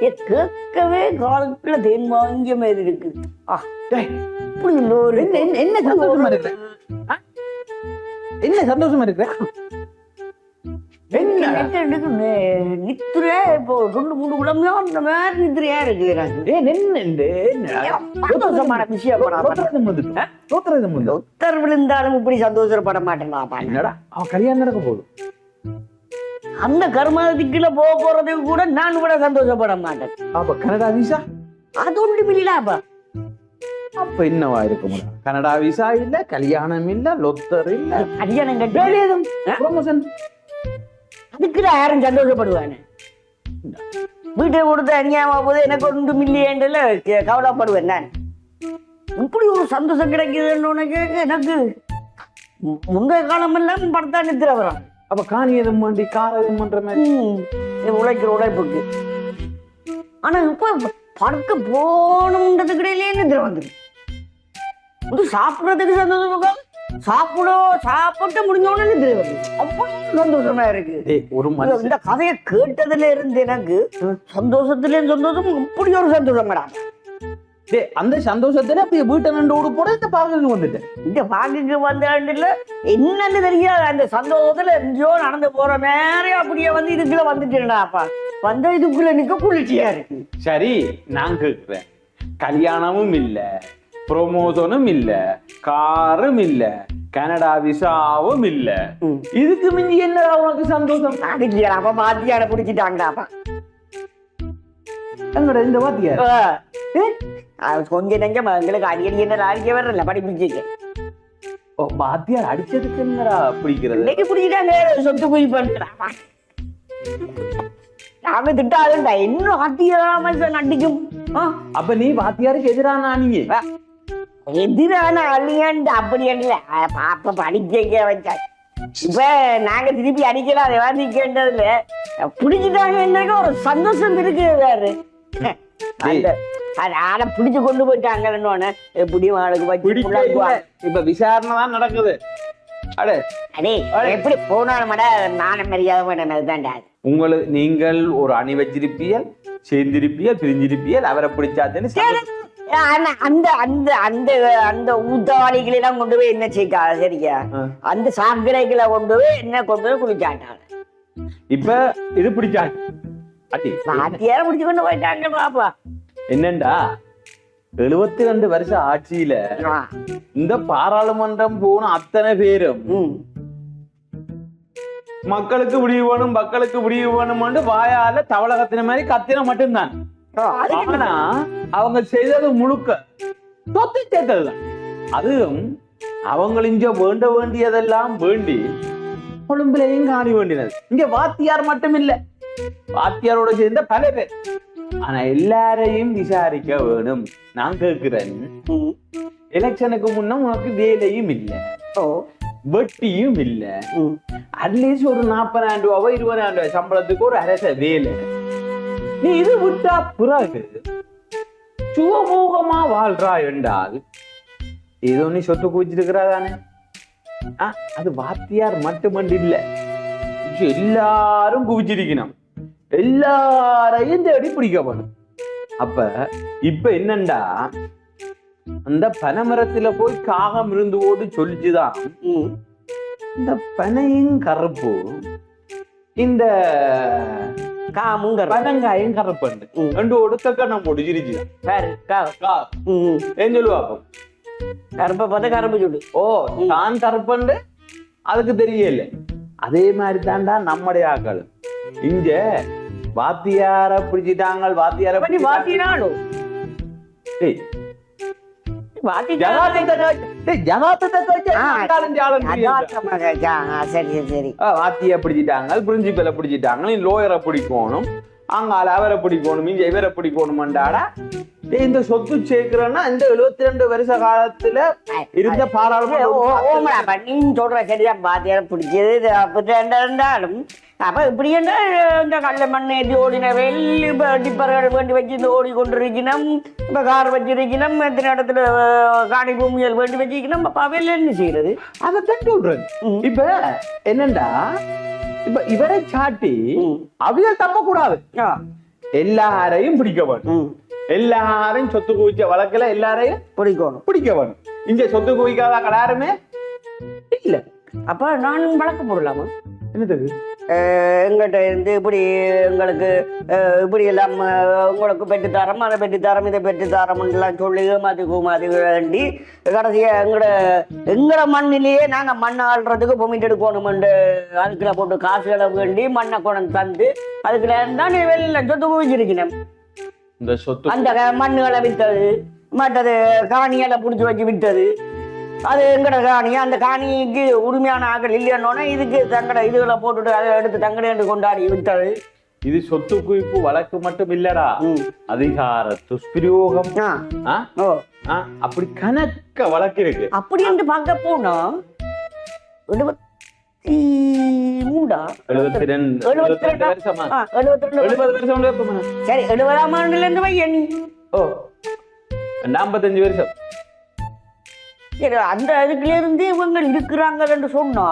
கேட்கவே காலத்துல தேன் வாங்கிய மாதிரி இருக்கு. இப்படி ஒரு என்ன சந்தோஷமா இருக்கு? என்ன சந்தோஷமா இருக்கு? என்ன? நித்திரையா இப்போ ரெண்டு மூணு குழந்தையா அந்த மாதிரி நித்திரையா இருக்கு எனக்கு? சந்தோஷமான விஷயம். உத்தர் விழுந்தாலும் இப்படி சந்தோஷப்பட மாட்டேன் என்னடா? அவன் கல்யாணம் நடக்க போகுது. அந்த கர்மாதிக்குள்ள போக போறதுக்கு கூட நான் கூட சந்தோஷப்பட மாட்டேன். அப்ப கனடா விசா அது ஒன்றும் இல்லப்பா அப்ப. என்னவா இருக்க முடியும்? கனடா விசா இல்ல கல்யாணம் இல்ல லொத்தர் இல்ல. கல்யாணம் கட்டி வேலை ஏதும்? ப்ரொமோஷன் யாரும் சந்தோஷப்படுவானே. வீட்டை கொடுத்து அநியாயமா போது எனக்கு ஒன்றும் இல்லையேன்றல கவலைப்படுவேன் நான். இப்படி ஒரு சந்தோஷம் கிடைக்குதுன்னு உனக்கு எனக்கு? முந்தைய காலமெல்லாம் படத்தா நித்திர வரும் அப்ப காணி எதுவும் வேண்டி கார் எதுவும் பண்ற மாதிரி இது உழைக்கிற உழைப்புக்கு. ஆனா இப்ப படுக்க போகணுன்றதுக்கு இடையிலே நித்திர வந்துடும் இது சாப்பிடுறதுக்கு சந்தோஷம். சாப்பிட சாப்பிட்டு முடிஞ்ச உடனே நித்திர வருது அவ்வளவு சந்தோஷமா இருக்கு. ஒரு இந்த- கதையை கேட்டதுல இருந்து எனக்கு சந்தோஷத்துல சந்தோஷம் இப்படி ஒரு சந்தோஷம் மேடம். டேய், அந்த சந்தோஷத்துல அப்படியே வீட்டை நண்டு ஓடு போட இந்த பாக்குக்கு வந்துட்டேன். இந்த பாக்குக்கு வந்தாண்டுல என்னன்னு தெரியாது? அந்த சந்தோஷத்துல எங்கேயோ நடந்து போற நேரம் அப்படியே வந்து இதுக்குள்ள வந்துட்டேன்டாப்பா வந்த இதுக்குள்ள நிக்க குளிர்ச்சியா இருக்கு. சரி நான் கேக்குறேன். கல்யாணமும் இல்ல ப்ரொமோஷனும் இல்ல காரும் இல்ல கனடா விசாவும் இல்ல. இதுக்கு மிஞ்சி என்னடா உனக்கு சந்தோஷம்? அதுக்கு அப்ப மாத்தியான பிடிச்சிட்டாங்கடாப்பா எங்கடா இந்த வாத்தியார் கொஞ்சம் நெஞ்சம் எங்களுக்கு அடிக்கடி என்ன அடிக்க வரல படிப்பிச்சுக்கு ஓ வாத்தியார் அடிச்சதுக்கு என்னடா பிடிக்கிறது இன்னைக்கு பிடிச்சிட்டாங்க சொத்து குவி பண்றாப்பா நாம திட்டாதுண்டா இன்னும் அதிகமா அடிக்கும் அப்ப நீ வாத்தியாருக்கு எதிரான நீங்க எதிரான அழியாண்டு அப்படி இல்ல பாப்ப படிக்க வச்சா இப்ப நாங்க திருப்பி அடிக்கலாம் அதை வாதிக்கின்றதுல பிடிச்சிட்டாங்க என்னங்க ஒரு சந்தோஷம் இருக்கு வேறு அந்த பிடிச்சு கொண்டு போயிட்டாங்கன்னு எப்படியும் புள்ளாக்குவா. இப்ப விசாரணை தான் நடக்குது அட அடே எப்படி போனாலும் மட மான மரியாதை பண்ணதுதான்டா உங்களுக்கு நீங்கள் ஒரு அணி வச்சிருப்பியல் சேர்ந்திருப்பியல் பிரிஞ்சிருப்பியல் அவரை. ஆனா அந்த அந்த அந்த அந்த ஊத்தவாளிகளை எல்லாம் கொண்டு போய் என்ன செய்யா சரியா. அந்த சாக்கடைகளை கொண்டு போய் என்ன கொண்டு போய் குளிச்சாட்டாங்க இப்ப இது பிடிச்சாச்சு அடி வாத்தியார முடிச்சு கொண்டு போயிட்டாங்க பாப்பா என்னண்டா எழுபத்தி ரெண்டு வருஷம் ஆட்சியில இந்த பாராளுமன்றம் போன அத்தனை பேரும். மக்களுக்கு முடிவு வேணும் மக்களுக்கு முடிவு வேணும்னு வாயால தவளை கத்தின மாதிரி கத்தின மட்டும்தான் ஆனா அவங்க செய்தது முழுக்க சொத்து சேர்த்ததுதான் அதுவும் அவங்க இங்க வேண்ட வேண்டியதெல்லாம் வேண்டி கொழும்புலையும் காணி வேண்டினது இங்க வாத்தியார் மட்டும் இல்ல வாத்தியாரோட சேர்ந்த பல பேர். ஆனா எல்லாரையும் விசாரிக்க வேணும். நான் கேட்கிறேன். எலெக்ஷனுக்கு முன்ன உனக்கு வேலையும் இல்ல. ஓ. வெட்டியும் இல்ல. அட்லீஸ்ட் ஒரு நாற்பதாயிரம் ரூபாவோ இருபதாயிரம் ரூபாய் சம்பளத்துக்கு ஒரு அரச வேலை. நீ இது விட்டா பிறகு சுகமோகமா வாழ்றா என்றால் ஏதோ நீ சொத்து குவிச்சிருக்கிறா தானே அது வாத்தியார் மட்டுமண்டு இல்ல. எல்லாரும் குவிச்சிருக்கணும். எல்லாரையும் தேடி பிடிக்கப்படும் அப்ப இப்ப என்னண்டா? அந்த பனைமரத்துல போய் காகம் இருந்து ஓடி சொல்லிச்சுதான். இந்த பனையும் கருப்பு இந்த காமும் பனங்காயும் கரப்பண்டு. ரெண்டு ஒடுக்க நம்ம முடிஞ்சிருச்சு. பாரு கா. ம். ஏன் சொல்லுவாப்போ கருப்பை பார்த்தா கரும்பு சுடு ஓ தான் கருப்பண்டு? அதுக்கு தெரியல. அதே மாதிரி தான்டா நம்முடைய ஆக்கள். இங்க வாத்தியார பிடிச்சிட்டாங்க வாத்தியார பண்ணி வாத்தினாலும் வாத்திய பிடிச்சிட்டாங்க பிரின்சிபலை பிடிச்சிட்டாங்க லோயரை பிடிக்கணும் அங்கால அவரை பிடிக்கணும் இங்க இவரை பிடிக்கணும்டாடா இந்த சொத்து சேர்க்கிறேன்னா இந்த 72 ரெண்டு வருஷ காலத்துல இருந்த பாராளுமன்ற பண்ணி சொல்ற சரிதான் பாத்தியார பிடிச்சது இருந்தாலும். அப்ப இப்படி என்ன இந்த கல்ல மண் ஏற்றி ஓடின வெள்ளி டிப்பர்கள் வேண்டி வச்சு இந்த ஓடி கொண்டிருக்கணும் இப்ப கார் வச்சிருக்கணும் எத்தனை இடத்துல காணி பூமியல் வேண்டி வச்சிருக்கணும். அப்ப அவையில என்ன செய்யறது? அதைத்தான் சொல்றேன். ம். இப்ப என்னண்டா? இப்ப இவரை சாட்டி. அவியல் தப்ப கூடாது ஆ, எல்லாரையும் பிடிக்க வேணும் ம், எல்லாரையும் சொத்து குவிச்ச வழக்குல எல்லாரையும் பிடிக்கணும். பிடிக்க வேணும் இங்க சொத்து குவிக்காத கடாருமே? இல்ல. அப்ப நானும் வழக்கு போடலாமா? என்னது? எங்கிட்ட இருந்து இப்படி எங்களுக்கு இப்படி எல்லாம் உங்களுக்கு பெற்று தரம் அதை பெற்று தரம் இதை பெற்று தரம்லாம் சொல்லி ஏமாத்தி கூமாத்தி வேண்டி கடைசியா எங்கட எங்கட மண்ணிலேயே நாங்க மண்ணை ஆள்றதுக்கு பொமிட்டு எடுக்கணுமெண்டு அதுக்குள்ள போட்டு காசுகளை வேண்டி மண்ணை கொண்டு தந்து அதுக்குள்ள தான் வெளியில சொத்து குவிச்சிருக்கணும். இந்த சொத்து அந்த மண்ணுகளை வித்தது மற்றது காணிகளை பிடிச்சி வச்சு வித்தது. அது எங்கட காணி? அந்த காணிக்கு உரிமையான ஆக்கள் இல்லைன்னொன்னே இதுக்கு தங்கட இதுகளை போட்டுட்டு அதை எடுத்து தங்கடேண்டு கொண்டாடி வித்தது. இது சொத்து குவிப்பு வழக்கு மட்டும் இல்லடா. அதிகார துஷ்பிரயோகம். அப்படி கணக்க வழக்கு இருக்கு. அப்படி என்று பார்க்க போனா எழுபத்தி மூண்டா எழுபத்தி ரெண்டு எழுபத்தி எழுபத்தி ரெண்டு ரெண்டா? வருஷமா ஆ, எழுபத்தி ரெண்டு எழுபது வருஷம் எப்பமா? சரி எழுபதாம் ஆண்டுல இருந்து வை எண்ணி ஓ நாற்பத்தஞ்சு வருஷம் சரி அந்த இதுக்குள்ள இருந்து இவங்க இருக்கிறாங்கன்னு சொன்னா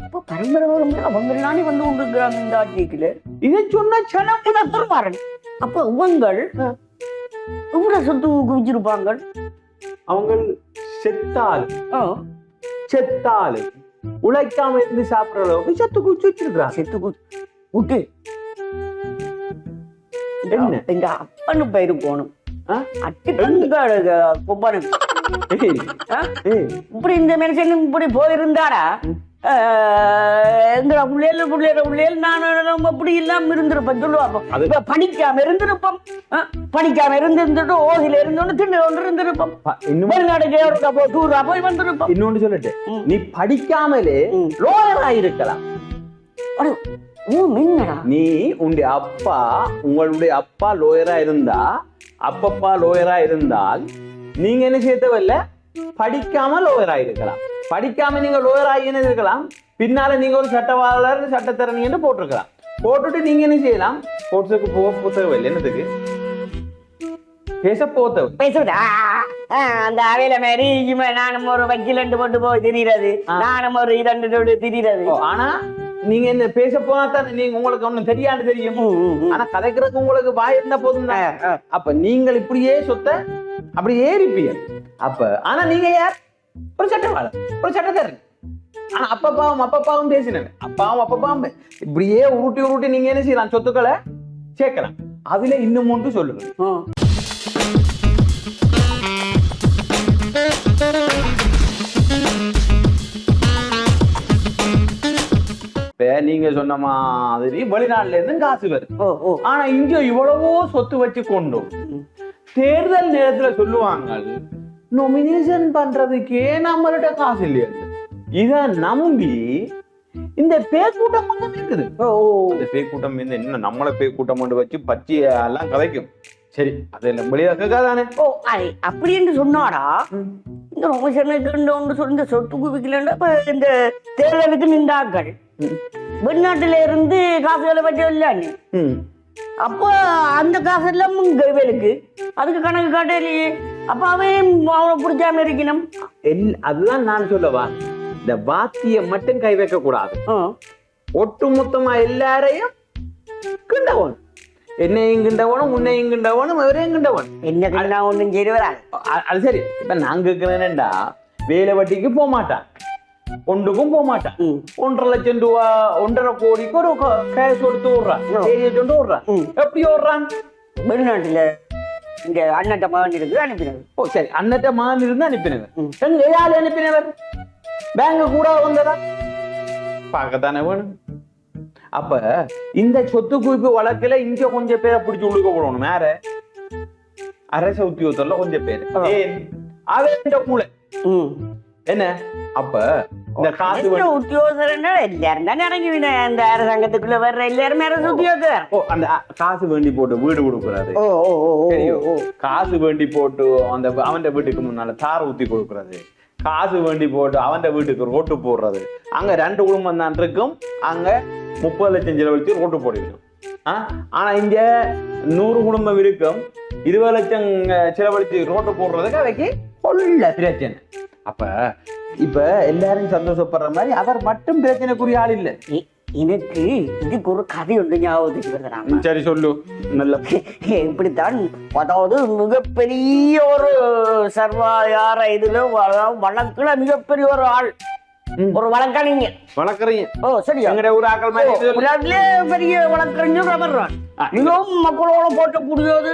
இப்போ பரம்பரை அவங்க நானே வந்து கொண்டிருக்கிறாங்க இந்த ஆட்சிக்குள்ள இதை சொன்ன சனம் இதை தருவாரன் அப்ப இவங்கள் இவங்க சொத்து குவிச்சிருப்பாங்க அவங்க செத்தால் செத்தால் உழைக்காம இருந்து சாப்பிடுற அளவுக்கு சொத்து குவிச்சு வச்சிருக்கிறாங்க செத்து கு- விட்டு என்ன? எங்க அப்பனு பேரு போகணும். இப்படி இந்த மனுஷன் இப்படி போயிருந்தாரா எங்க பிள்ளைல பிள்ளைல பிள்ளைல நான் நம்ம இப்படி இல்லாம இருந்திருப்பேன் சொல்லுவாங்க. படிக்காம இருந்திருப்போம் படிக்காம இருந்திருந்துட்டு ஓசில இருந்தோன்னு தின்னு கொண்டு இருந்திருப்போம் ப- இன்னும் வெளிநாடு போ டூரா போய் வந்திருப்போம். இன்னொன்னு சொல்லட்டு. நீ படிக்காமலே. லோயரா இருக்கலாம் நீ உன்னுடைய அப்பா உங்களுடைய அப்பா லோயரா இருந்தா அப்பப்பா லோயரா இருந்தால் நீங்க என்ன செய்யத்தவல்ல படிக்காம லோயரா இருக்கலாம் படிக்காம நீங்க லோயர் ஆகின்னு இருக்கலாம். பின்னால நீங்க ஒரு சட்டவாளர் சட்டத்திறனின்னு போட்டிருக்கலாம். போட்டுட்டு நீங்க என்ன செய்யலாம்? கோர்ட்ஸுக்கு போக புத்தகம் என்னதுக்கு பேச பேசுடா ஆ, அந்த அவையில மாதிரி இவன் நானும் ஒரு வக்கீலண்டு போட்டு போய் திரிகிறது. ஆ. நானும் ஒரு இதண்டு சொல்லி திரிகிறது. ஆனா நீங்க என்ன பேச போனா தானே நீங்க உங்களுக்கு ஒண்ணும் தெரியாது தெரியும். ஆனா கதைக்கிறதுக்கு உங்களுக்கு வாய் இருந்தா போதும். அப்ப நீங்கள் இப்படியே சொத்த அப்படியே இருப்பீங்க அப்ப ஆனா நீங்க யார்? ஒரு சட்டவாளர். ஒரு சட்டக்காரன் ஆனா அப்பப்பாவும் அப்பப்பாவும் பேசினேன் அப்பாவும் அப்பப்பாவும் இப்படியே உருட்டி உருட்டி நீங்க என்ன செய்யலாம்? சொத்துக்களை சேர்க்கலாம். அதுல இன்னும் ஒன்று சொல்லுங்க. இப்ப நீங்க சொன்ன மாதிரி வெளிநாட்டுல இருந்து காசு வருது. ஆனா இங்க இவ்வளவோ சொத்து வச்சு கொண்டோம் தேர்தல் நேரத்துல சொல்லுவாங்க நொமினேஷன் பண்றதுக்கே நம்மள்ட்ட காசு இல்லையா. இத நம்பி இந்த பேர் கூட்டம் இருக்குது. ஓ. அந்த பேய் கூட்டம் வந்து என்ன நம்மள பேய் கூட்டம் கொண்டு வச்சு பச்சைய எல்லாம் கதைக்கும். சரி அதெல்லாம் வெளியாக தானே ஓ ஐ அப்படி என்று சொன்னாடா. இந்த ரொமேஷனுக்கு ஒன்று சொல்லி இந்த சொத்து குவிக்கலன்னா இப்ப இந்த தேர்தலுக்கு நின்றாக்கள் வெளிநாட்டுல இருந்து காசுகளை பற்றி இல்லைன்னு. அப்போ அந்த காசு எல்லாம் கைவேலுக்கு. அதுக்கு கணக்கு காட்டலையே அப்ப அவன் அவனை பிடிச்சாம இருக்கணும். அதுதான் நான் சொல்லவா இந்த வாத்திய மட்டும் கை வைக்க கூடாது. ஆ. ஒட்டு மொத்தமா எல்லாரையும் கிண்டவன். என்னையும் கிண்டவனும் உன்னையும் கிண்டவனும் அவரையும் கிண்டவன். என்ன கண்ணா ஒன்றும் செய்து வராது. அது சரி. இப்ப நான் கேட்கிறேன்டா வேலை வட்டிக்கு போக மாட்டான். ஒன்றுக்கும் போக மாட்டான். ஒன்றரை லட்சம் ரூபா ஒன்றரை கோடிக்கு ஒரு கேஸ் கொடுத்து விடுறான் கொண்டு. எப்படி விடுறான் வெளிநாட்டுல இங்க அண்ணட்ட மகன் இருக்கு அனுப்பினது. ஓ சரி. அன்னட்ட மகன் இருந்து அனுப்பினவர். எங்க யாரு அனுப்பினவர்? பேங்க் கூட வந்ததா? பார்க்கத்தானே வேணும். அப்ப இந்த சொத்து குவிப்பு வழக்குல இங்க கொஞ்சம் பேரை பிடிச்சு உழுக்க போடணும். வேற அரச உத்தியோகத்துல கொஞ்சம் பேர். அவன் கூட. என்ன? அப்ப இந்த காசு எல்லாரும் தானே இறங்கி அந்த அரசாங்கத்துக்குள்ள வர்ற எல்லாருமே அரசு உத்தியோகத்தர் ஓ அந்த அ- காசு வேண்டி போட்டு வீடு கொடுக்கறது ஓ காசு வேண்டி போட்டு அந்த அவன் வீட்டுக்கு முன்னால தார் ஊத்தி கொடுக்கறது காசு வேண்டி போட்டு அவன் வீட்டுக்கு ரோட்டு போடுறது அங்க ரெண்டு குடும்பம் தான் இருக்கும் அங்க முப்பது லட்சம் செலவழிச்சு ரோட்டு போடுவிடும் ஆ? ஆனா இங்க நூறு குடும்பம் இருக்கும் இருபது லட்சம் அஹ், செலவழிச்சு ரோட்டு போடுறதுக்கு அவைக்கு கொள்ள பிரச்சனை அப்ப இப்ப எல்லாரும் சந்தோஷப்படுற மாதிரி அவர் மட்டும் பிரச்சனைக்குரிய ஆள் இல்ல. எனக்கு இதுக்கு ஒரு கதை ஒன்று ஞாபகத்துக்கு சரி சொல்லு. நல்ல இப்படித்தான் அதாவது மிகப்பெரிய ஒரு சர்வாயார இதுல வழக்குல மிகப்பெரிய ஒரு ஆள். ஒரு வழக்கறிஞர். வளர்க்குறீங்க ஓ சரியா? எங்கட ஊர் ஆக்கள் மாதிரி. உலகிலே பெரிய வழக்கறிஞர் அவர்தான் ஆ, மிகவும் மக்களோட போட்டக்கூடியது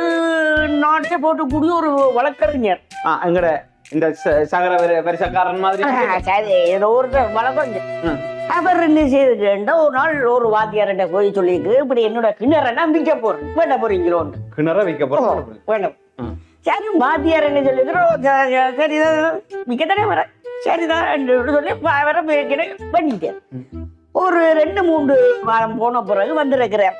நாட்டை போட்டக்கூடிய ஒரு வழக்கறிஞர். எங்கட இந்த சகர வரி- வரிசக்காரன் மாதிரி. சரி ஏதோ ஒரு வழக்கறிஞர் ம். அவர் என்ன செய்திருக்கேன்டா ஒரு நாள் ஒரு வாத்தியார்கிட்ட போய் சொல்லியிருக்கு இப்படி என்னோட கிணற நம்பிக்க போறேன். வேண்ட போறீங்களோன்னு கிணற வைக்க போறோம் வேணும் ம். சரி வாத்தியார் என்ன சொல்லிக்கிறோம் சரி மிக்கத்தானே வர. சரிதான் சொல்லி வர பண்ணிட்டேன். ஒரு ரெண்டு மூன்று வாரம் போன பிறகு வந்திருக்கிறேன்.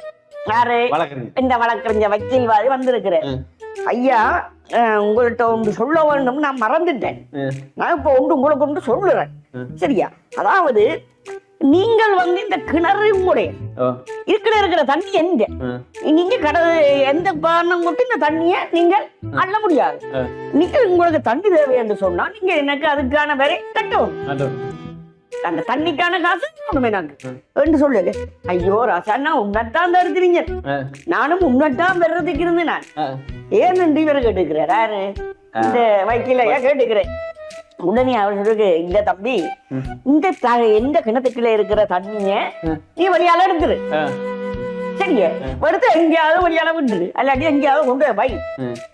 யாரு? இந்த வழக்கறிஞர் வக்கீல்வாதி வந்திருக்கிறேன். ம். ஐயா அஹ், உங்கள்ட்ட ஒன்று சொல்ல வேண்டும் நான் மறந்துட்டேன். நான் இப்போ ஒன்று உங்களுக்கு ஒன்று சொல்லுறேன். சரியா அதாவது நீங்கள் வந்து இந்த கிணறு உங்களுடைய இருக்கிற இருக்கிற தண்ணி எந்த ம். நீங்க கடல் எந்த காரணம் கொண்டு இந்த தண்ணியை நீங்கள் அள்ள முடியாது. நீங்க உங்களுக்கு தண்ணி தேவை என்று சொன்னா நீங்க எனக்கு அதுக்கான வரை கட்டணும் அது. அந்த தண்ணிக்கான காசு ஒண்ணுமே நாங்க. என்று சொல்லுங்க. ஐயோ ராசா நான் உன்னத்தான் தருக்கிறீங்க ஆ, நானும் உன்னத்தான் வர்றதுக்கு இருந்து நான். ஆ. ஏன்னு இவர் கேட்டுக்கிறார்? யாரு? இந்த வைக்கலையா கேட்டுக்கிறேன். உடனே அவர் சொல்லுக்கு இல்ல தம்பி. இந்த எந்த கிணத்துக்குள்ள இருக்கிற தண்ணிய. நீ வழியால எடுத்துரு. சரிங்க. எடுத்து எங்கேயாவது வழியால விட்டுரு. அல்லாட்டி எங்கேயாவது கொண்டு போய் வை.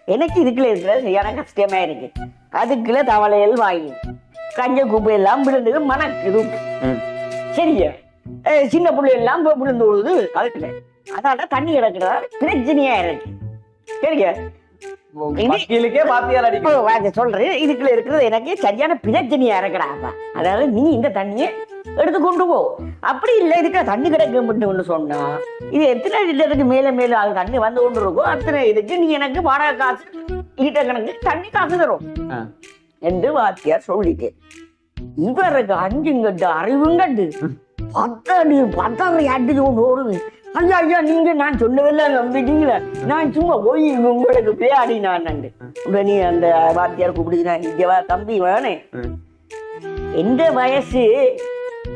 எனக்கு இதுக்குள்ள இருக்கிற சரியான கஷ்டமா இருக்கு. அதுக்குள்ள தவளையல் வாய் கஞ்ச குப்பை எல்லாம் விழுந்து மணக்குது அஹ் சின்ன புள்ளை எல்லாம் விழுந்து விழுது அதுக்குள்ள அதனால தண்ணி கிடக்குறதா பிரச்சனையா இருக்கு. வாங்க சொல்றேன் இதுக்குள்ள இருக்கிறது எனக்கு சரியான பிரச்சனையா இருக்கடாப்பா அதாவது நீ இந்த தண்ணியை எடுத்து கொண்டு போ. அப்படி இல்லை இருக்கிற தண்ணி கிடைக்க மட்டும்னு சொன்னா இது எத்தனை லிட்டருக்கு மேல மேல அது தண்ணி வந்து கொண்டு இருக்கும் அத்தனை இதுக்கு நீ எனக்கு வாடகை காசு லிட்டர் கணக்கு தண்ணி காசு தரும். என்று வாத்தியார் சொல்லிட்டேன். இவருக்கு அஞ்சுங்கட்டு அறிவுங்கட்டு பத்தடி பத்தரை அடிச்சு கொண்டு ஓடுது. ஐயா ஐயா நீங்க நான் சொல்லவில்லை நம்பிட்டீங்களே. நான் சும்மா போய் உங்களுக்கு பேடி நான் உடனே அந்த வாத்தியார் கூப்பிடுச்சு நான் இங்க வா தம்பி வேணே எந்த வயசு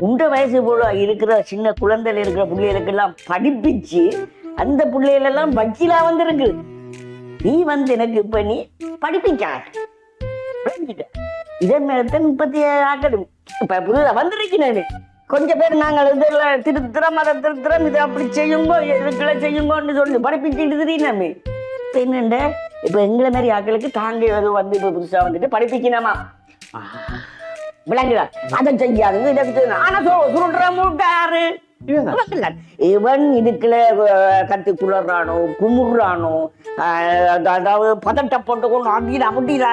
உண்ட வயசு போல இருக்கிற சின்ன குழந்தையில இருக்கிற பிள்ளைகளுக்கெல்லாம் படிப்பிச்சு அந்த பிள்ளைகளெல்லாம் வக்கீலா வந்திருக்கு. நீ வந்து எனக்கு இப்ப நீ படிப்பிக்காத. இதே இதன் மேலத்தான் முப்பத்தி ஏழு ஆக்கணும் இப்ப புதுதா வந்திருக்கிறேன் கொஞ்சம் பேர் நாங்கள் இதெல்லாம் திருத்திரம் அதை திருத்திரம் இதை அப்படி செய்யுங்கோ இதுக்குள்ள செய்யுங்கோன்னு சொல்லி படிப்பிச்சுட்டு திடீர்னு. இப்ப என்னண்ட? இப்ப எங்களை மாதிரி ஆட்களுக்கு தாங்க ஏதோ வந்து இப்ப புதுசா வந்துட்டு படிப்பிக்கணுமா? விளங்குதா? அதை செய்யாதுங்க இதை செய்யாது. ஆனா சொ- சுருட்டுற மூட்டாரு இவன் இதுக்குள்ள கத்தி குளறானோ குமுறானோ அதாவது பதட்ட போட்டு கொண்டு அடிடா அப்படிடா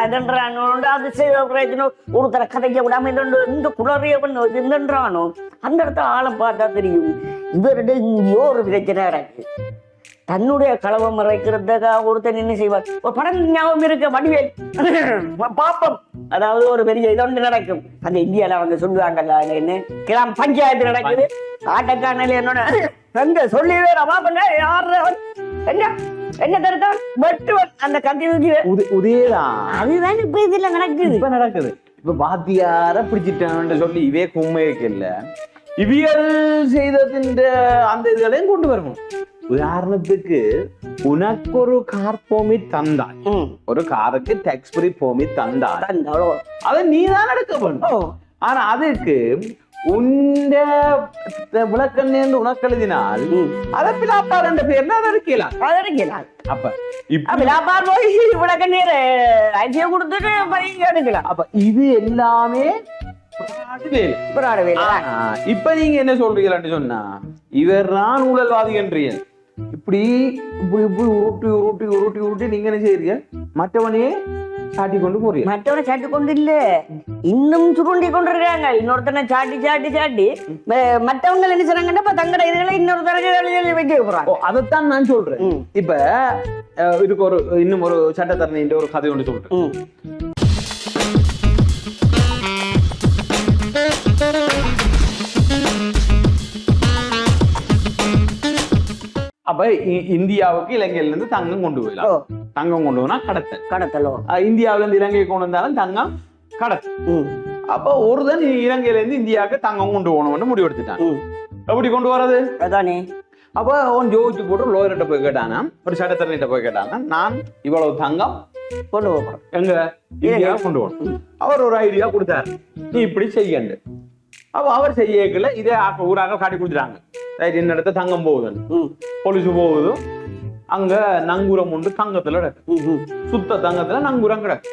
அது செய்த பிரயோஜனம். ஒருத்தர கதைக்க விடாம இதண்டு இந்த குளறியவன் இதன்றானோ அந்த இடத்துல ஆளை பார்த்தா தெரியும். இவருடைய இங்கேயோ ஒரு பிரச்சனை இருக்கு. தன்னுடைய களவை மறைக்கிறதுக்காக ஒருத்தன் என்ன செய்வார் ஒரு படம் ஞாபகம் இருக்க வடிவேல். பாப்பம். அதாவது ஒரு பெரிய இதொன்று நடக்கும். அந்த இந்தியால அவங்க சொல்லுவாங்கல்ல என்ன? கிராம் பஞ்சாயத்து நடக்குது. ஆட்டக்காரனில் என்னோட எங்க சொல்லி வேற பாப்பங்க யாரு? என்ன? என்ன தருத்தான் வெட்டுவன். அந்த கத்தி உதயதான் அதுதான் இப்ப இதுல நடக்குது. இப்ப நடக்குது. இப்ப வாத்தியார பிடிச்சிட்டான்னு சொல்லி இவே கும்மையக்கு இல்ல. இவியல் செய்ததின் அந்த இதுகளையும் கொண்டு வரணும். உதாரணத்துக்கு உனக்கு ஒரு கார் பெர்மிட் தந்தாய் ஒரு காருக்கு டேக்ஸ் ஃப்ரீ பெர்மிட் தந்தாய். அதை நீ தான் எடுக்க ஓ. ஆனா அதுக்கு உண்ட விளக்கண்ணு உனக்கு எழுதினால் அதை பிலாப்பார் என்ற பேர்ல அதை அதற்கலாம் அப்ப இப்ப அப்ப லாபார் போய் நீர் அரிசியை கொடுத்துட்டு எடுக்கலாம் அப்ப இது எல்லாமே இப்ப நீங்க என்ன சொல்றீங்களான்னு சொன்னா இவர் தான் ஊழல்வாதி என்றீங்க இப்படி இப்படி இப்படி உருட்டி உருட்டி உருட்டி உருட்டி நீங்க என்ன செய்றீங்க? மற்றவனையே சாட்டி கொண்டு போறீங்க. மற்றவனை சாட்டி கொண்டு இல்ல. இன்னும் சுருண்டி கொண்டிருக்காங்க இன்னொருத்தனை சாட்டி சாட்டி சாட்டி மற்றவங்க என்ன சொன்னாங்கன்னா இப்ப தங்கட இதுகளை இன்னொரு தரங்க எழுதி வைக்க போறாங்க. அதைத்தான் நான் சொல்றேன். இப்ப இதுக்கு ஒரு இன்னும் ஒரு சட்டத்தரணின்ற ஒரு கதை ஒன்று சொல்றேன். அப்ப இந்தியாவுக்கு இலங்கையில இருந்து தங்கம் கொண்டு போயிடலாம். தங்கம் கொண்டு போனா கடத்தல். கடத்தலோ? இந்தியாவுல இருந்து இலங்கை கொண்டு வந்தாலும் தங்கம் கடத்தல். அப்ப ஒருதன் இலங்கையில இருந்து இந்தியாவுக்கு தங்கம் கொண்டு போகணும்னு முடிவெடுத்துட்டான். எப்படி கொண்டு வர்றது? அதானே. அப்ப அவன் ஜோதிச்சு போட்டு லோயர்கிட்ட போய் கேட்டானா ஒரு சட்டத்தரணிட்ட போய் கேட்டானா நான் இவ்வளவு தங்கம் கொண்டு போறோம் எங்க? இந்தியா கொண்டு போகணும். அவர் ஒரு ஐடியா கொடுத்தாரு. நீ இப்படி செய்யண்டு. அப்ப அவர் செய்யக்கல இதே ஊராக காட்டி கொடுத்துட்டாங்க. ரைட் இடத்த தங்கம் போகுதுன்னு ம் பொலிசு போகுது அங்க நங்கூரம் உண்டு தங்கத்துல கிடக்கு சுத்த தங்கத்துல நங்கூரம் கிடக்கு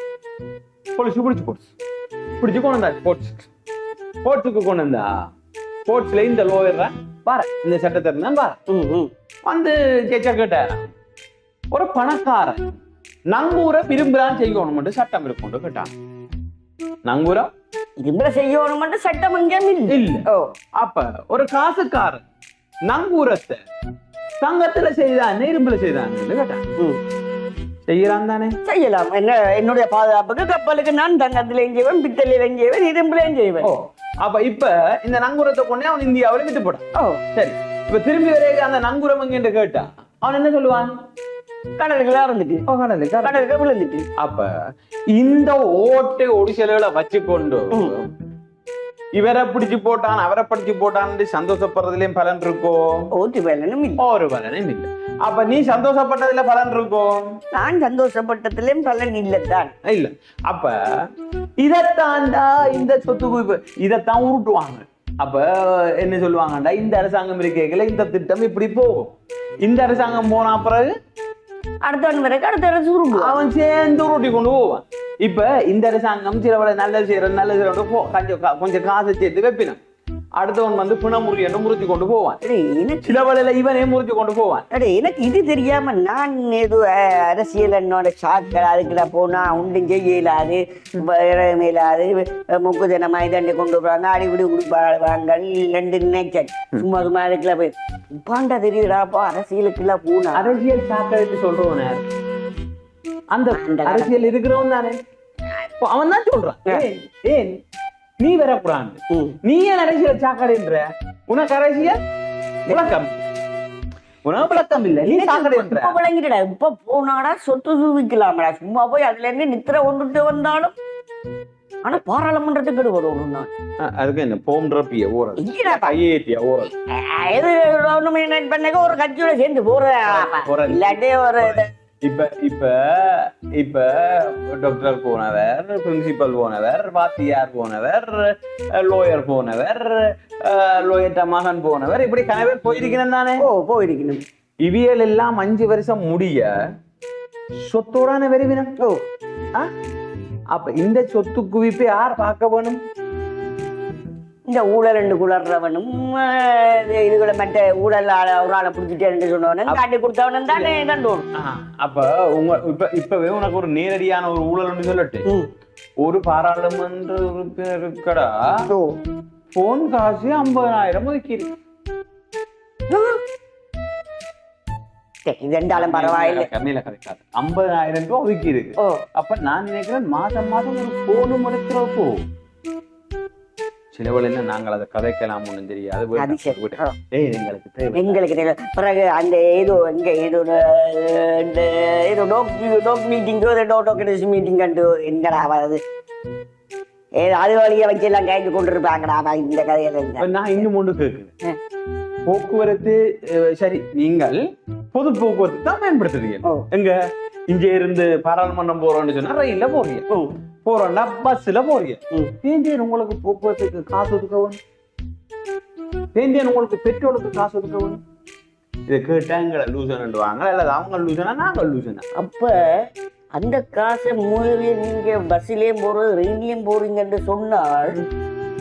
பொலிசு பிடிச்சு போச்சு பிடிச்சு கொண்டு வந்தா ஸ்போர்ட்ஸ் ஸ்போர்ட்ஸுக்கு கொண்டு வந்தா ஸ்போர்ட்ஸ்ல இந்த லோயர் பாரு இந்த சட்டத்தரன் தான் பாரு வந்து ஜெயிச்சா கேட்டார் ஒரு பணக்காரன் நங்கூரை விரும்புறான் செய்யணும் சட்டம் இருக்கும் கேட்டான் நங்கூரம் திரும்ப செய்யணும் சட்டம் எங்கேயும் இல்லை அப்ப ஒரு காசுக்காரன் நங்கூரத்தை தங்கத்துல செய்தான் இரும்புல செய்தான் கேட்டான் செய்யறான் தானே? செய்யலாம். என்ன என்னுடைய பாதுகாப்புக்கு கப்பலுக்கு நான் தங்கத்திலையும் செய்வேன் பித்தளையிலையும் செய்வேன் இரும்புலையும் செய்வேன் அப்ப இப்ப இந்த நங்கூரத்தை கொண்டே அவன் இந்தியாவுல விட்டு போட்டான். ஓ. சரி. இப்ப திரும்பி வரைக்கும் அந்த நங்கூரம் எங்க கேட்டா அவன் என்ன சொல்லுவான்? கடலுக்குலாம் இருந்துட்டு ஓ, கடலு, கடலு. கடலுக்கு விழுந்துட்டு. அப்ப இந்த ஓட்டை ஒடிசல்களை வச்சுக்கொண்டு இவரை பிடிச்சு போட்டான் அவரை பிடிச்சு போட்டான்னு சந்தோஷப்படுறதுலயும் பலன் இருக்கோ? ஓட்டு வேலனும் இல்லை. ஒரு பலனும் இல்லை. அப்ப நீ சந்தோஷப்பட்டதுல பலன் இருக்கும் நான் சந்தோஷப்பட்டதிலும் பலன் இல்லைத்தான் இல்ல. அப்ப இதைத்தாண்டா இந்த சொத்து குவிப்பு. இதைத்தான் உருட்டுவாங்க. அப்ப என்ன சொல்லுவாங்கடா இந்த அரசாங்கம் இருக்கேக்கல இந்த திட்டம் இப்படி போகும். இந்த அரசாங்கம் போன பிறகு அடுத்தவன் பிறகு அடுத்த அரசு உருண்டுவான் அவன் சேர்ந்து உருட்டி கொண்டு போவான். இப்ப இந்த அரசாங்கம் சிலவளை நல்லது செய்யற நல்லது செய்யற கொஞ்சம் கொஞ்சம் காசை சேர்த்து வைப்பினான் அடுத்தவன் வந்து பிணமுறி என்று முறிச்சு கொண்டு போவான். எனக்கு சிலவளையில இவனே முறிச்சு கொண்டு போவான். அடே, எனக்கு இது தெரியாம நான் ஏதோ அரசியல் என்னோட சாக்கள் அதுக்குள்ள போனா உண்டும் செய்ய இயலாது வேற இயலாது முக்குதன மைதாண்டி கொண்டு போறாங்க அடிபடி குடிப்பாங்க ரெண்டு நினைச்சேன். சும்மா சும்மா அதுக்குள்ள போய் உப்பாண்டா தெரியுதாப்பா அரசியலுக்குள்ள போனா. அரசியல் சாக்கடைக்கு சொல்றவன. அந்த அரசியல் இருக்கிறவன் தானே. அவன் தான் சொல்றான். ஏன் நீ வரக்கூடாது. நீ ஏன் அரசியல் சாக்கடைன்ற. உனக்கு அரசியல் விளக்கம் உனக்கு விளக்கம் இல்ல நீ சாக்கடைன்ற. இப்ப விளங்கிட்டடா இப்ப போனாடா சொத்து சூவிக்கலாமடா. சும்மா போய் அதுல இருந்து நித்திர கொண்டுட்டு வந்தாலும் ஆனா பாராளுமன்றத்துக்கு நான் அஹ், அதுக்கு என்ன போம்ன்றப்பிய ஓரல் ஐஏடியா ஓரல் எது பண்ணக்க ஒரு கட்சியோட சேர்ந்து போறது. இல்லாட்டி ஒரு இப்ப இப்ப இப்ப டாக்டர் போனவர் பிரின்சிபல் போனவர் வாத்தியார் போனவர் லோயர் போனவர் லோயர்ட்ட மகன் போனவர் இப்படி கனவே போயிருக்கிறேன் தானே? ஓ போயிருக்கணும். இவியல் எல்லாம் அஞ்சு வருஷம் முடிய சொத்தோடான விரைவினம். ஓ. ஆ? அப்ப இந்த சொத்து குவிப்பை யார் பார்க்க வேணும்? இந்த ஊழல் ரெண்டு குளர்றவனும் இதுகளை மற்ற ஊழல் ஆள ஒரு ஆளை பிடிச்சிட்டேன்னு சொன்னவனும் காட்டி கொடுத்தவனும் தானே கண்டோம் அப்ப உங்க இப்ப இப்பவே உனக்கு ஒரு நேரடியான ஒரு ஊழல் சொல்லட்டு. ஒரு பாராளுமன்ற உறுப்பினர் இருக்கடா ஓ. போன் காசு ஐம்பதாயிரம் ஒதுக்கியிருக்கு சரி, இது ரெண்டாலும் பரவாயில்லை. கம்மியில கிடைக்காது ஐம்பதாயிரம் ரூபாய் ஒதுக்கி இருக்கு அப்ப நான் நினைக்கிறேன் மாசம் மாசம் ஒரு போனும் எடுக்கிறப்போ சில வேளையில நாங்கள் அதை கதைக்கலாம் ஒண்ணும் தெரியாது எங்களுக்கு தேவை எங்களுக்கு தெரியும் பிறகு அந்த ஏதோ எங்க ஏதோ ஏதோ doc doc meeting doctors meeting கண்டு என்னடா வருது ஏதோ அது வழியை வச்சு எல்லாம் கேட்டு கொண்டு இருப்பாங்கடா இந்த கதையில நான் இன்னும் ஒன்று கேட்குறேன் போக்குவரத்து சரி நீங்கள் பொது போக்குவரத்து தான் பயன்படுத்துறீங்க எங்க? இங்க இருந்து பாராளுமன்றம் போறோம்னு சொன்னா ரயில்ல போறீங்க போறோம்டா பஸ்ல போறீங்க. தேந்தியன் உங்களுக்கு போக்குவரத்துக்கு காசு ஒதுக்கவும். தேந்தியன் உங்களுக்கு பெட்ரோலுக்கு காசு ஒதுக்கவும். இதை கேட்டா எங்களை லூசன் வாங்க அல்லது அவங்க லூசனா நாங்க லூசனா அப்ப அந்த காசை மூலவே நீங்க பஸ்லயும் போறது ரயிலையும் போறீங்கன்னு சொன்னால்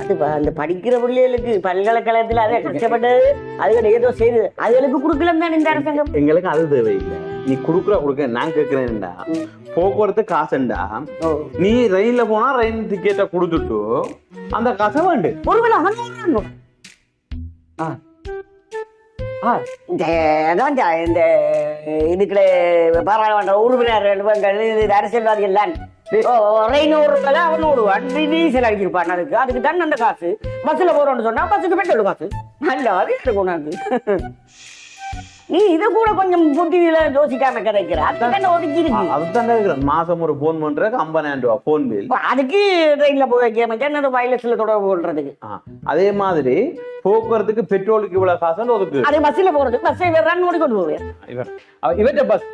அது அந்த படிக்கிற பிள்ளைகளுக்கு பல்கலைக்கழகத்துல அதை கஷ்டப்பட்டு அதுகள் ஏதோ செய்யுது அதுகளுக்கு கொடுக்கலாம் தான் இந்த அரசாங்கம். எங்களுக்கு அது தேவையில்லை. நீ குடுக்குற கொடுக்க. நான் கேட்கிறேன்டா. போக்குவரத்து காசுண்டா. நீ ரயில்ல போனா ரயில் டிக்கெட்டை கொடுத்துட்டு அந்த காசை வேண்டு ஒருவேளை. ஆ. இந்த அதான் இந்த- இதுக்குள்ள பாராளுமன்ற உறுப்பினர் இது அரசியல்வாதிகள் தான். ஒரு ஐநூறு ரூபாய் அவன் ஓடுவான் டீசல் அதுக்கு. அதுக்கு தான் அந்த காசு. பஸ்ல போறோம்னு சொன்னா பஸ்ஸுக்கு பெட்ரோல் காசு. நல்லா அது இருக்கும் உனக்கு. நீ இதை கூட கொஞ்சம் புத்தியில யோசிக்காம கிடைக்கிற. அதுக்கு ஒதுக்கி இருக்கு? அதுதான் இருக்கிறேன் மாசம் ஒரு போன் பண்றதுக்கு ஐம்பதாயிரம் ரூபாய் போன் பில் அதுக்கு ட்ரெயின்ல போய் வைக்காம என்னது வயலஸ்ல தொடர்பு கொள்றதுக்கு? அதே மாதிரி போக்குவரத்துக்கு பெட்ரோலுக்கு இவ்வளவு காசு ஒதுக்கு? அது பஸ்ல போறது பஸ்ஸை வெறான் ஓடி கொண்டு போவேன் இவர் பஸ்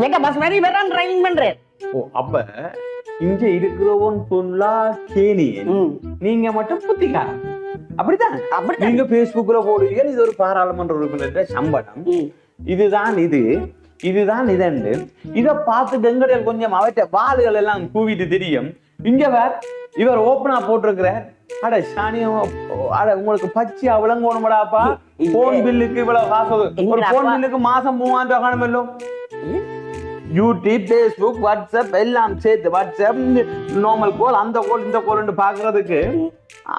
எங்க பஸ் மாதிரி வெறான் டிரைவிங் பண்றேன். ஓ அப்ப இங்க இருக்கிறவன் கேனியன் ம். நீங்க மட்டும் புத்திக்காரன். அப்படிதான். நீங்க பேஸ்புக்ல போடுவீங்க இது ஒரு பாராளுமன்ற உறுப்பினர் சம்பளம். இதுதான் இது. இதுதான் இதண்டு. இத பார்த்துட்டு எங்கடையில் கொஞ்சம் அவற்ற வாளுகள் எல்லாம் கூவிட்டு தெரியும். இங்க வேற இவர் ஓப்பனா போட்டிருக்கிறார். அட சாணியம் அட உங்களுக்கு பச்சையா விளங்கணுமடாப்பா. போன் பில்லுக்கு இவ்வளவு காசு. ஒரு போன்? பில்லுக்கு மாசம் மூவாயிரம் ரூபாய் காணுமல்லோ யூடியூப் ஃபேஸ்புக் வாட்ஸ்அப் எல்லாம் சேர்த்து வாட்ஸ்அப் நார்மல் கோல் அந்த கோல் இந்த கோல்னு பாக்குறதுக்கு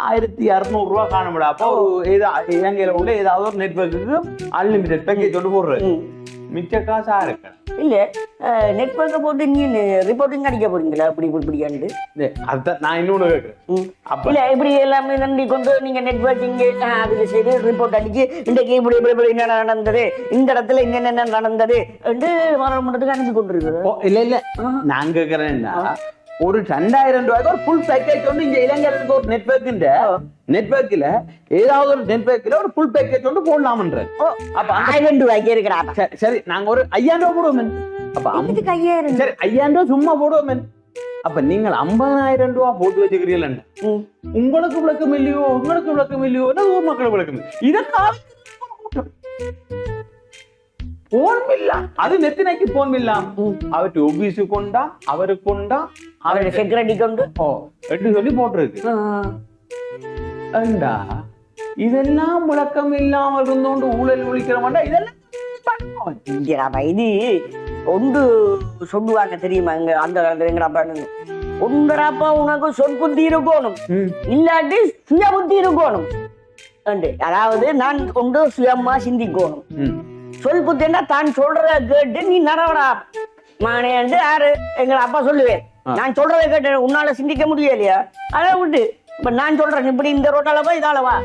ஆயிரத்தி இரநூறு ரூபா காணும்டா. அப்போ ஒரு ஏதா இலங்கையில உள்ள ஏதாவது ஒரு நெட்ஒர்க்குக்கு அன்லிமிட்டெட் பேக்கேஜ் ஒன்று போடுறது. மிச்ச காசா இருக்கு. இல்ல நெட்ஒர்க்கை போட்டு நீ ரிப்போர்ட்டிங் அடிக்க போறீங்களா? இப்படி இப்படியாண்டு அதுதான் நான் இன்னொன்னு கேட்கிறேன் இல்ல இப்படி எல்லாமே நன்றி கொண்டு நீங்க நெட்ஒர்க்கிங் அதுல செய்து ரிப்போர்ட் அடிச்சு இன்றைக்கு இப்படி இப்படி இப்படி என்ன நடந்தது? இந்த இடத்துல என்னென்ன நடந்தது? என்று பாராளுமன்றத்துக்கு அனுப்பி கொண்டிருக்கிறது ஓ, இல்ல இல்ல. நான் கேக்குறேன்னா ஒரு ரெண்டாயிரம் ரூபாய்க்கு ஒரு ஃபுல் பேக்கேஜ் ஒன்று இங்க இருக்க ஒரு நெட்ஒர்க்குன்ற நெட்ஒர்க்ல ஏதாவது ஒரு நெட்ஒர்க்ல ஒரு ஃபுல் பேக்கேஜ் ஒன்று போடலாம்ன்ற அப்ப ஆயிரம் ரூபாய்க்கு இருக்கிறாப்பா சரி, நாங்க ஒரு ஐயாயிரம் ரூபாய் போடுவோம் அப்ப ஐம்பது- இதுக்கு ஐயாயிரம்? சரி ஐயாயிரம் ரூபாய் சும்மா போடுவோம் அப்ப நீங்கள் ஐம்பதாயிரம் ரூபாய் போட்டு வச்சுக்கிறீர்கள் ம். உங்களுக்கு விளக்கம் இல்லையோ உங்களுக்கு விளக்கம் இல்லையோ இல்ல ஊர் மக்கள் விளக்கம். இதற்காக அது நெத்தினைக்கு போன் இல்லாம் அவற்றை ஒபிசு கொண்டா அவருக்கு கொண்டா அவருடைய செக்யூரிட்டி கொண்டு ஓ எட்டு சொல்லி போட்டிருக்கு. ஏண்டா? இதெல்லாம் விளக்கம் இல்லாமல் இருந்தோண்டு ஊழல் ஒழிக்கிறவன்டா இதெல்லாம் இது ஒன்று சொல்லுவாங்க தெரியுமா? இங்க அந்த காலத்துல எங்கடாப்பா ஒன்றராப்பா உனக்கு சொல் புத்தி இருக்கணும். இல்லாட்டி சுய புத்தி இருக்கணும். அண்டு அதாவது நான் கொண்டு சுயமா சிந்திக்கணும். சொல் புத்தின்னா தான் சொல்றத கேட்டு நீ நடவடா மானேண்டு யாரு? எங்க அப்பா சொல்லுவேன். நான் சொல்றதை கேட்டு உன்னால சிந்திக்க முடியலையா? அதை விட்டு. இப்ப நான் சொல்றேன். இப்படி இந்த ரோட்டால போய் இதால வா.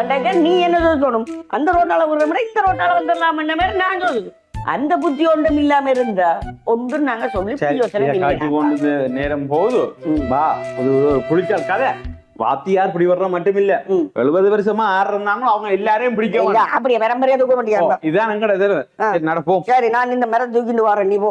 அண்டாக்க நீ என்ன சொல்லணும்? அந்த ரோட்டால விடுற மாதிரி இந்த ரோட்டால வந்துடலாம் என்ன மாதிரி நான் சொல்லுது அந்த புத்தி ஒன்றும் இல்லாம இருந்தா ஒன்றும் நாங்க சொல்லி நேரம் போகுது. வா ஒரு ஒரு புடிச்சால் கதை. வாத்தியார் பிடி வர்ற மட்டும் இல்ல. எழுபது வருஷமா ஆறு இருந்தாங்களோ அவங்க எல்லாரையும் பிடிக்க வேண்டாம். அப்படியே பரம்பரையா தூக்க மாட்டியா இதான் எங்கட நடப்போம். சரி நான் இந்த மரம் தூக்கிட்டு வரேன். நீ போ.